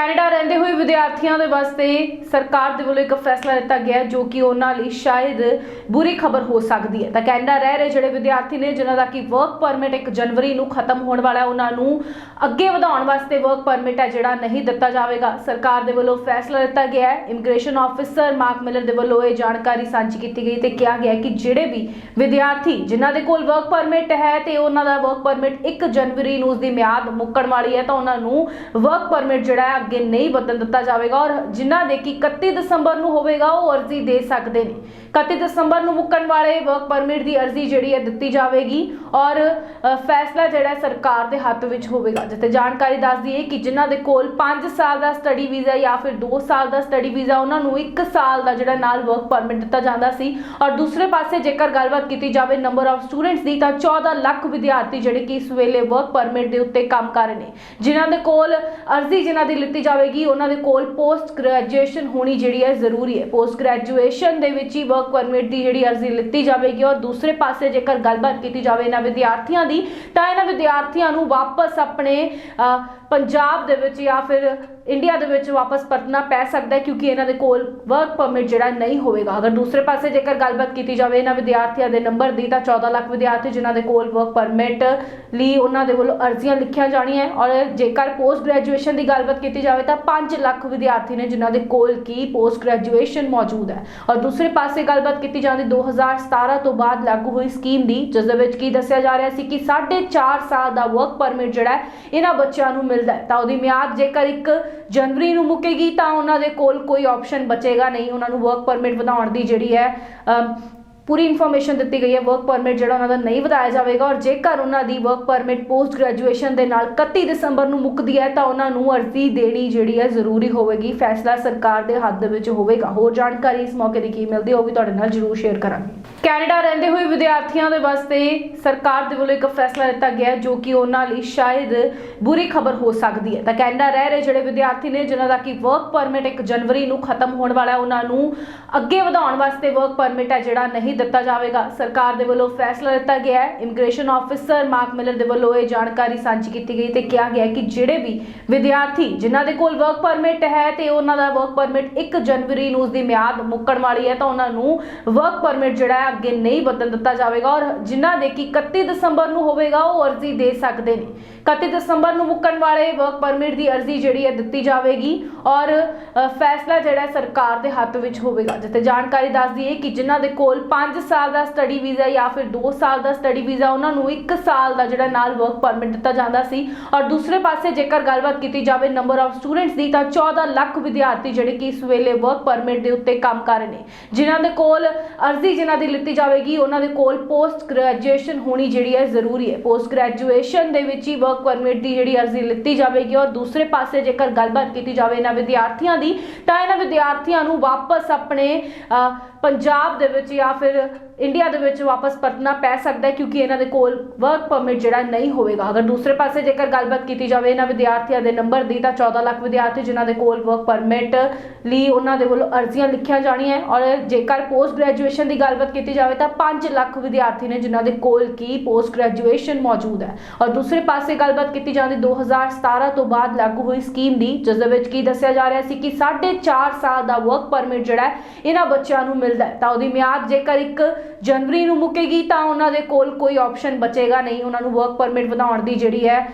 Canada ਰਹਿੰਦੇ ਹੋਏ ਵਿਦਿਆਰਥੀਆਂ ਦੇ ਵਾਸਤੇ ਸਰਕਾਰ ਦੇ ਵੱਲੋਂ ਇੱਕ ਫੈਸਲਾ ਲਿੱਤਾ ਗਿਆ ਜੋ ਕਿ ਉਹਨਾਂ ਲਈ ਸ਼ਾਇਦ ਬੁਰੀ ਖਬਰ ਹੋ ਸਕਦੀ ਹੈ। ਤਾਂ ਕੈਨੇਡਾ ਰਹਿ ਰਹੇ ਜਿਹੜੇ ਵਿਦਿਆਰਥੀ ਨੇ, ਜਿਨ੍ਹਾਂ ਦਾ ਕਿ ਵਰਕ ਪਰਮਿਟ 1 ਜਨਵਰੀ ਨੂੰ ਖਤਮ ਹੋਣ ਵਾਲਾ ਹੈ, ਉਹਨਾਂ ਨੂੰ ਅੱਗੇ ਵਧਾਉਣ ਵਾਸਤੇ ਵਰਕ ਪਰਮਿਟ ਹੈ ਜਿਹੜਾ ਨਹੀਂ ਦਿੱਤਾ ਜਾਵੇਗਾ। ਸਰਕਾਰ ਦੇ ਵੱਲੋਂ ਫੈਸਲਾ ਲਿੱਤਾ ਗਿਆ ਹੈ। ਇਮੀਗ੍ਰੇਸ਼ਨ ਆਫੀਸਰ ਮਾਰਕ ਮਿਲਰ ਦੇ ਵੱਲੋਂ ਇਹ ਜਾਣਕਾਰੀ ਸਾਂਝੀ ਕੀਤੀ ਗਈ ਤੇ ਕਿਹਾ ਗਿਆ ਕਿ ਜਿਹੜੇ ਵੀ ਵਿਦਿਆਰਥੀ ਜਿਨ੍ਹਾਂ ਦੇ ਕੋਲ ਵਰਕ ਪਰਮਿਟ ਹੈ ਤੇ ਉਹਨਾਂ ਦਾ ਵਰਕ ਪਰਮਿਟ 1 ਜਨਵਰੀ ਨੂੰ ਉਸ ਦੀ ਮਿਆਦ ਮੁੱਕਣ ਵਾਲੀ ਹੈ, ਤਾਂ ਉਹਨਾਂ ਨੂੰ ਵਰਕ ਪਰਮਿਟ ਜਿਹੜਾ ਹੈ ਅੱਗੇ ਨਹੀਂ ਵਧਣ ਦਿੱਤਾ ਜਾਵੇਗਾ ਔਰ ਜਿਨ੍ਹਾਂ ਦੇ ਕਿ 31 ਦਸੰਬਰ ਨੂੰ ਹੋਵੇਗਾ ਉਹ ਅਰਜ਼ੀ ਦੇ ਸਕਦੇ ਨੇ। 31 ਦਸੰਬਰ ਨੂੰ ਮੁੱਕਣ ਵਾਲੇ ਵਰਕ ਪਰਮਿਟ ਦੀ ਅਰਜ਼ੀ ਜਿਹੜੀ ਹੈ ਦਿੱਤੀ ਜਾਵੇਗੀ ਔਰ ਫੈਸਲਾ ਜਿਹੜਾ ਸਰਕਾਰ ਦੇ ਹੱਥ ਵਿੱਚ ਹੋਵੇਗਾ। ਜਿੱਥੇ ਜਾਣਕਾਰੀ ਦੱਸਦੀ ਹੈ ਕਿ ਜਿਨ੍ਹਾਂ ਦੇ ਕੋਲ 5 ਸਾਲ ਦਾ ਸਟੱਡੀ ਵੀਜ਼ਾ ਜਾਂ ਫਿਰ 2 ਸਾਲ ਦਾ ਸਟੱਡੀ ਵੀਜ਼ਾ, ਉਹਨਾਂ ਨੂੰ 1 ਸਾਲ ਦਾ ਜਿਹੜਾ ਨਾਲ ਵਰਕ ਪਰਮਿਟ ਦਿੱਤਾ ਜਾਂਦਾ ਸੀ। ਔਰ ਦੂਸਰੇ ਪਾਸੇ ਜੇਕਰ ਗੱਲਬਾਤ ਕੀਤੀ ਜਾਵੇ ਨੰਬਰ ਆਫ ਸਟੂਡੈਂਟਸ ਦੀ, ਤਾਂ 14 ਲੱਖ ਵਿਦਿਆਰਥੀ ਜਿਹੜੇ ਕਿ ਇਸ ਵੇਲੇ ਵਰਕ ਪਰਮਿਟ ਦੇ ਉੱਤੇ ਕੰਮ ਕਰ ਰਹੇ ਨੇ। ਜਿਨ੍ਹਾਂ ਦੇ ਕੋਲ ਅਰਜ਼ੀ ਜਿਨ੍ਹਾਂ ਦੀ ਲਿੱਤੀ ਜਾਵੇਗੀ। ਉਹਨਾਂ ਦੇ ਕੋਲ ਪੋਸਟ ਗ੍ਰੈਜੂਏਸ਼ਨ ਹੋਣੀ ਜਿਹੜੀ ਹੈ ਜ਼ਰੂਰੀ ਹੈ। ਪੋਸਟ ਗ੍ਰੈਜੂਏਸ਼ਨ ਦੇ ਵਿੱਚ ਹੀ ਵਰਕ ਪਰਮਿਟ ਦੀ ਜਿਹੜੀ ਅਰਜ਼ੀ ਲਿੱਤੀ ਜਾਵੇਗੀ ਔਰ ਦੂਸਰੇ ਪਾਸੇ ਜੇਕਰ ਗੱਲਬਾਤ ਕੀਤੀ ਜਾਵੇ ਇਹਨਾਂ ਵਿਦਿਆਰਥੀਆਂ ਦੀ, ਤਾਂ ਇਹਨਾਂ ਵਿਦਿਆਰਥੀਆਂ ਨੂੰ ਵਾਪਸ ਆਪਣੇ ਪੰਜਾਬ ਦੇ ਵਿੱਚ ਜਾਂ ਫਿਰ ਇੰਡੀਆ ਦੇ ਵਿੱਚ ਵਾਪਸ ਪਰਤਣਾ ਪੈ ਸਕਦਾ ਹੈ ਕਿਉਂਕਿ ਇਹਨਾਂ ਦੇ ਕੋਲ ਵਰਕ ਪਰਮਿਟ ਜਿਹੜਾ ਨਹੀਂ ਹੋਵੇਗਾ। ਅਗਰ ਦੂਸਰੇ ਪਾਸੇ ਜੇਕਰ ਗੱਲਬਾਤ ਕੀਤੀ ਜਾਵੇ ਇਹਨਾਂ ਵਿਦਿਆਰਥੀਆਂ ਦੇ ਨੰਬਰ ਦੀ, ਤਾਂ 14 ਲੱਖ ਵਿਦਿਆਰਥੀ ਜਿਨ੍ਹਾਂ ਦੇ ਕੋਲ ਵਰਕ ਪਰਮਿਟ ਲਈ ਉਹਨਾਂ ਦੇ ਵੱਲੋਂ ਅਰਜ਼ੀਆਂ ਲਿਖੀਆਂ ਜਾਣੀਆਂ ਔਰ ਜੇਕਰ ਪੋਸਟ ਗ੍ਰੈਜੂਏਸ਼ਨ ਦੀ ਗੱਲਬਾਤ ਕੀਤੀ ਜਾਵੇ ਤਾਂ 5 ਲੱਖ ਵਿਦਿਆਰਥੀ ਨੇ ਜਿਨ੍ਹਾਂ ਦੇ ਕੋਲ ਕੀ ਪੋਸਟ ਗ੍ਰੈਜੂਏਸ਼ਨ ਮੌਜੂਦ ਹੈ। ਔਰ ਦੂਸਰੇ ਪਾਸੇ ਗੱਲਬਾਤ ਕੀਤੀ ਜਾਂਦੀ 2017 ਤੋਂ ਬਾਅਦ ਲਾਗੂ ਹੋਈ ਸਕੀਮ ਦੀ, ਜਿਸ ਦੇ ਵਿੱਚ ਕੀ ਦੱਸਿਆ ਜਾ ਰਿਹਾ ਸੀ ਕਿ 4.5 ਸਾਲ ਦਾ ਵਰਕ ਪਰਮਿਟ ਜਿਹੜਾ ਹੈ, ਇਹਨਾਂ ਬੱਚਿਆਂ ਨੂੰ ਮਿਲਦਾ ਹੈ। ਤਾਂ ਉਹਦੀ ਮਿਆਦ ਜੇਕਰ 1 ਜਨਵਰੀ ਨੂੰ ਮੁੱਕੇਗੀ ਤਾਂ ਉਹਨਾਂ ਦੇ ਕੋਲ ਕੋਈ ਆਪਸ਼ਨ ਬਚੇਗਾ ਨਹੀਂ। ਉਹਨਾਂ ਨੂੰ ਵਰਕ ਪਰਮਿਟ ਵਧਾਉਣ ਦੀ ਜਿਹੜੀ ਹੈ ਪੂਰੀ ਇਨਫੋਰਮੇਸ਼ਨ ਦਿੱਤੀ ਗਈ ਹੈ ਵਰਕ ਪਰਮਿਟ ਜਿਹੜਾ ਉਹਨਾਂ ਦਾ ਨਹੀਂ ਵਧਾਇਆ ਜਾਵੇਗਾ ਔਰ ਜੇਕਰ ਉਹਨਾਂ ਦੀ ਵਰਕ ਪਰਮਿਟ ਪੋਸਟ ਗ੍ਰੈਜੂਏਸ਼ਨ ਦੇ ਨਾਲ 31 ਦਸੰਬਰ ਨੂੰ ਮੁੱਕਦੀ ਹੈ ਤਾਂ ਉਹਨਾਂ ਨੂੰ ਅਰਜ਼ੀ ਦੇਣੀ ਜਿਹੜੀ ਹੈ ਜ਼ਰੂਰੀ ਹੋਵੇਗੀ, ਫੈਸਲਾ ਸਰਕਾਰ ਦੇ ਹੱਥ ਦੇ ਵਿੱਚ ਹੋਵੇਗਾ। ਹੋਰ ਜਾਣਕਾਰੀ ਇਸ ਮੌਕੇ ਦੀ ਕੀ ਮਿਲਦੀ ਹੈ ਉਹ ਵੀ ਤੁਹਾਡੇ ਨਾਲ ਜ਼ਰੂਰ ਸ਼ੇਅਰ ਕਰਾਂਗੇ। ਕੈਨੇਡਾ ਰਹਿੰਦੇ ਹੋਏ ਵਿਦਿਆਰਥੀਆਂ ਦੇ ਵਾਸਤੇ ਸਰਕਾਰ ਦੇ ਵੱਲੋਂ ਇੱਕ ਫੈਸਲਾ ਲਿੱਤਾ ਗਿਆ ਜੋ ਕਿ ਉਹਨਾਂ ਲਈ ਸ਼ਾਇਦ ਬੁਰੀ ਖਬਰ ਹੋ ਸਕਦੀ ਹੈ। ਤਾਂ ਕੈਨੇਡਾ ਰਹਿ ਰਹੇ ਜਿਹੜੇ ਵਿਦਿਆਰਥੀ ਨੇ, ਜਿਨ੍ਹਾਂ ਦਾ ਕਿ ਵਰਕ ਪਰਮਿਟ 1 ਜਨਵਰੀ ਨੂੰ ਖਤਮ ਹੋਣ ਵਾਲਾ ਹੈ, ਉਹਨਾਂ ਨੂੰ ਅੱਗੇ ਵਧਾਉਣ ਵਾਸਤੇ ਵਰਕ ਪਰਮਿਟ ਹੈ ਜਿਹੜਾ ਨਹੀਂ ਦਿੱਤਾ ਜਾਵੇਗਾ। ਸਰਕਾਰ ਦੇ ਵੱਲੋਂ ਫੈਸਲਾ ਲਿੱਤਾ ਗਿਆ ਹੈ। ਇਮੀਗ੍ਰੇਸ਼ਨ ਆਫੀਸਰ ਮਾਰਕ ਮਿਲਰ ਦੇ ਵੱਲੋਂ ਇਹ ਜਾਣਕਾਰੀ ਸਾਂਝੀ ਕੀਤੀ ਗਈ ਤੇ ਕਿਹਾ ਗਿਆ ਕਿ ਜਿਹੜੇ ਵੀ ਵਿਦਿਆਰਥੀ ਜਿਨ੍ਹਾਂ ਦੇ ਕੋਲ ਵਰਕ ਪਰਮਿਟ ਹੈ ਤੇ ਉਹਨਾਂ ਦਾ ਵਰਕ ਪਰਮਿਟ 1 ਜਨਵਰੀ ਨੂੰ ਉਸ ਦੀ ਮਿਆਦ ਮੁੱਕਣ ਵਾਲੀ ਹੈ, ਤਾਂ ਉਹਨਾਂ ਨੂੰ ਵਰਕ ਪਰਮਿਟ ਜਿਹੜਾ ਹੈ ਅੱਗੇ ਨਹੀਂ ਵਧਣ ਦਿੱਤਾ ਜਾਵੇਗਾ ਔਰ ਜਿਨ੍ਹਾਂ ਦੇ ਕਿ 31 ਦਸੰਬਰ ਨੂੰ ਹੋਵੇਗਾ, ਉਹ ਅਰਜ਼ੀ ਦੇ ਸਕਦੇ ਨੇ। 31 ਦਸੰਬਰ ਨੂੰ ਮੁੱਕਣ ਵਾਲੇ ਵਰਕ ਪਰਮਿਟ ਦੀ ਅਰਜ਼ੀ ਜਿਹੜੀ ਹੈ ਦਿੱਤੀ ਜਾਵੇਗੀ ਔਰ ਫੈਸਲਾ ਜਿਹੜਾ ਸਰਕਾਰ ਦੇ ਹੱਥ ਵਿੱਚ ਹੋਵੇਗਾ। ਜਿੱਥੇ ਜਾਣਕਾਰੀ ਦੱਸਦੀ ਹੈ ਕਿ ਜਿਨ੍ਹਾਂ ਦੇ ਕੋਲ 5 ਸਾਲ ਦਾ ਸਟੱਡੀ ਵੀਜ਼ਾ ਜਾਂ ਫਿਰ 2 ਸਾਲ ਦਾ ਸਟੱਡੀ ਵੀਜ਼ਾ ਉਹਨਾਂ ਨੂੰ 1 ਸਾਲ ਦਾ ਜਿਹੜਾ ਨਾਲ ਵਰਕ ਪਰਮਿਟ ਦਿੱਤਾ ਜਾਂਦਾ ਸੀ। ਔਰ ਦੂਸਰੇ ਪਾਸੇ ਜੇਕਰ ਗੱਲਬਾਤ ਕੀਤੀ ਜਾਵੇ ਨੰਬਰ ਆਫ ਸਟੂਡੈਂਟਸ ਦੀ, ਤਾਂ 14 ਲੱਖ ਵਿਦਿਆਰਥੀ ਜਿਹੜੇ ਕਿ ਇਸ ਵੇਲੇ ਵਰਕ ਪਰਮਿਟ ਦੇ ਉੱਤੇ ਕੰਮ ਕਰ ਰਹੇ ਨੇ। ਜਿਨ੍ਹਾਂ ਦੇ ਕੋਲ ਅਰਜ਼ੀ ਜਿਨ੍ਹਾਂ ਦੀ ਲਿੱਤੀ ਜਾਵੇਗੀ, ਉਹਨਾਂ ਦੇ ਕੋਲ ਪੋਸਟ ਗ੍ਰੈਜੂਏਸ਼ਨ ਹੋਣੀ ਜਿਹੜੀ ਹੈ ਜ਼ਰੂਰੀ ਹੈ। ਪੋਸਟ ਗ੍ਰੈਜੂਏਸ਼ਨ ਦੇ ਵਿੱਚ ਹੀ ਵਰਕ ਪਰਮਿਟ ਦੀ ਜਿਹੜੀ ਅਰਜ਼ੀ ਲਿੱਤੀ ਜਾਵੇਗੀ ਔਰ ਦੂਸਰੇ ਪਾਸੇ ਜੇਕਰ ਗੱਲਬਾਤ ਕੀਤੀ ਜਾਵੇ ਇਹਨਾਂ ਵਿਦਿਆਰਥੀਆਂ ਦੀ, ਤਾਂ ਇਹਨਾਂ ਵਿਦਿਆਰਥੀਆਂ ਨੂੰ ਵਾਪਸ ਆਪਣੇ ਪੰਜਾਬ ਦੇ ਵਿੱਚ ਜਾਂ ਫਿਰ coisa ਇੰਡੀਆ ਦੇ ਵਿੱਚ ਵਾਪਸ ਪਰਤਣਾ ਪੈ ਸਕਦਾ ਹੈ ਕਿਉਂਕਿ ਇਹਨਾਂ ਦੇ ਕੋਲ ਵਰਕ ਪਰਮਿਟ ਜਿਹੜਾ ਨਹੀਂ ਹੋਵੇਗਾ। ਅਗਰ ਦੂਸਰੇ ਪਾਸੇ ਜੇਕਰ ਗੱਲਬਾਤ ਕੀਤੀ ਜਾਵੇ, ਇਹਨਾਂ ਵਿਦਿਆਰਥੀਆਂ ਦੇ ਨੰਬਰ ਦੀ, ਤਾਂ 14 ਲੱਖ ਵਿਦਿਆਰਥੀ ਜਿਨ੍ਹਾਂ ਦੇ ਕੋਲ ਵਰਕ ਪਰਮਿਟ ਲਈ ਉਹਨਾਂ ਦੇ ਵੱਲੋਂ ਅਰਜ਼ੀਆਂ ਲਿਖੀਆਂ ਜਾਣੀਆਂ ਔਰ ਜੇਕਰ ਪੋਸਟ ਗ੍ਰੈਜੂਏਸ਼ਨ ਦੀ ਗੱਲਬਾਤ ਕੀਤੀ ਜਾਵੇ, ਤਾਂ 5 ਲੱਖ ਵਿਦਿਆਰਥੀ ਨੇ ਜਿਨ੍ਹਾਂ ਦੇ ਕੋਲ ਕੀ ਪੋਸਟ ਗ੍ਰੈਜੂਏਸ਼ਨ ਮੌਜੂਦ ਹੈ। ਔਰ ਦੂਸਰੇ ਪਾਸੇ ਗੱਲਬਾਤ ਕੀਤੀ ਜਾਂਦੀ 2017 ਤੋਂ ਬਾਅਦ ਲਾਗੂ ਹੋਈ ਸਕੀਮ ਦੀ, ਜਿਸ ਦੇ ਵਿੱਚ ਕੀ ਦੱਸਿਆ ਜਾ ਰਿਹਾ ਸੀ ਕਿ 4.5 ਸਾਲ ਦਾ ਵਰਕ ਪਰਮਿਟ ਜਿਹੜਾ ਇਹਨਾਂ ਬੱਚਿਆਂ ਨੂੰ ਮਿਲਦਾ ਤਾਂ ਉਹਦੀ ਮਿਆਦ ਜੇਕਰ ਇੱਕ ਜਨਵਰੀ ਨੂੰ ਮੁੱਕੇਗੀ ਤਾਂ ਉਹਨਾਂ ਦੇ ਕੋਲ ਕੋਈ ਆਪਸ਼ਨ ਬਚੇਗਾ ਨਹੀਂ। ਉਹਨਾਂ ਨੂੰ ਵਰਕ ਪਰਮਿਟ ਵਧਾਉਣ ਦੀ ਜਿਹੜੀ ਹੈ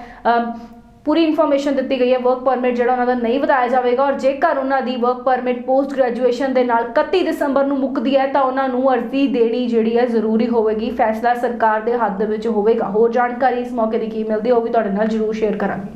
ਪੂਰੀ ਇਨਫੋਰਮੇਸ਼ਨ ਦਿੱਤੀ ਗਈ ਹੈ। ਵਰਕ ਪਰਮਿਟ ਜਿਹੜਾ ਉਹਨਾਂ ਦਾ ਨਹੀਂ ਵਧਾਇਆ ਜਾਵੇਗਾ ਔਰ ਜੇਕਰ ਉਹਨਾਂ ਦੀ ਵਰਕ ਪਰਮਿਟ ਪੋਸਟ ਗ੍ਰੈਜੂਏਸ਼ਨ ਦੇ ਨਾਲ 31 ਦਸੰਬਰ ਨੂੰ ਮੁੱਕਦੀ ਹੈ ਤਾਂ ਉਹਨਾਂ ਨੂੰ ਅਰਜ਼ੀ ਦੇਣੀ ਜਿਹੜੀ ਹੈ ਜ਼ਰੂਰੀ ਹੋਵੇਗੀ। ਫੈਸਲਾ ਸਰਕਾਰ ਦੇ ਹੱਥ ਦੇ ਵਿੱਚ ਹੋਵੇਗਾ। ਹੋਰ ਜਾਣਕਾਰੀ ਇਸ ਮੌਕੇ ਦੀ ਕੀ ਮਿਲਦੀ ਉਹ ਵੀ ਤੁਹਾਡੇ ਨਾਲ ਜ਼ਰੂਰ ਸ਼ੇਅਰ ਕਰਾਂਗੇ।